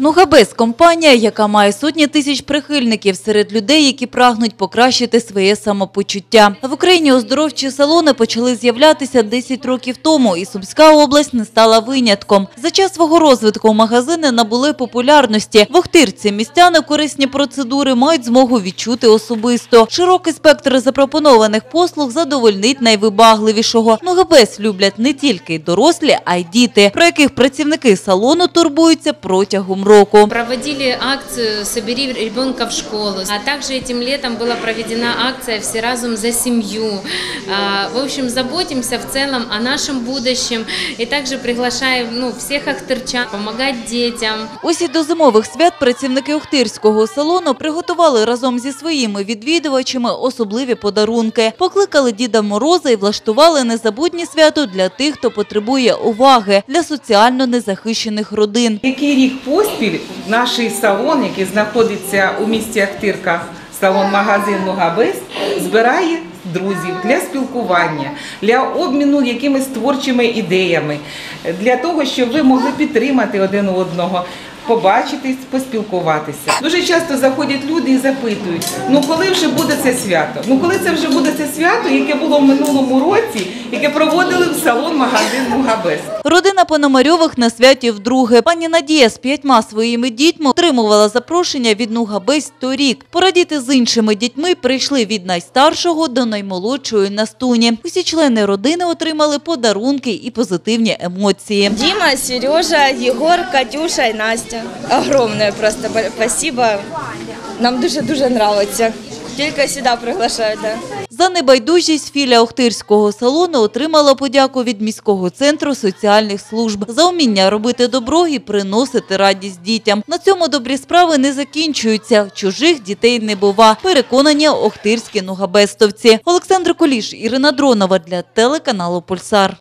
Нугабес – компанія, яка має сотні тисяч прихильників серед людей, які прагнуть покращити своє самопочуття. В Україні оздоровчі салони почали з'являтися 10 років тому, і Сумська область не стала винятком. За час свого розвитку магазини набули популярності. В Охтирці містяни корисні процедури мають змогу відчути особисто. Широкий спектр запропонованих послуг задовольнить найвибагливішого. Нугабес люблять не тільки дорослі, а й діти, про яких працівники салону турбуються протягом року Проводили акцию «Собери ребенка в школу», а также этим летом была проведена акция «Все разум за семью». А, В общем, заботимся в целом о нашем будущем и также приглашаем ну, всех ахтырчан помогать детям. Ось і до зимових свят працівники Охтирського салону приготували разом зі своїми відвідувачами особливі подарунки. Покликали Діда Мороза і влаштували незабутнє свято для тих, хто потребує уваги, для соціально незахищених родин. Який рік поспіль наш салон, який знаходиться у місті Ахтирка, салон-магазин Нугабес, збирає друзів для спілкування, для обміну якимись творчими ідеями, для того, щоб ви могли підтримати один одного. Побачитись, поспілкуватися. Дуже часто заходять люди і запитують: ну коли вже буде це свято? Ну коли це вже буде це свято, яке було в минулому році, яке проводили в салон магазин Мугабес. Родина Пономарьових на святі вдруге. Пані Надія з п'ятьма своїми дітьми отримувала запрошення від Нугабесь торік. Порадіти з іншими дітьми прийшли від найстаршого до наймолодшої Настуні. Усі члени родини отримали подарунки і позитивні емоції. Дима, Сережа, Егор, Катюша и Настя. Огромное просто бо- спасибо. Нам дуже-дуже нравится. Тільки сюди приглашають. Да. За небайдужість філія Охтирського салону отримала подяку від міського центру соціальних служб за уміння робити добро і приносити радість дітям. На цьому добрі справи не закінчуються. Чужих дітей не бува. Переконані охтирські нугабестовці. Олександр Коліш, Ірина Дронова для телеканалу Пульсар.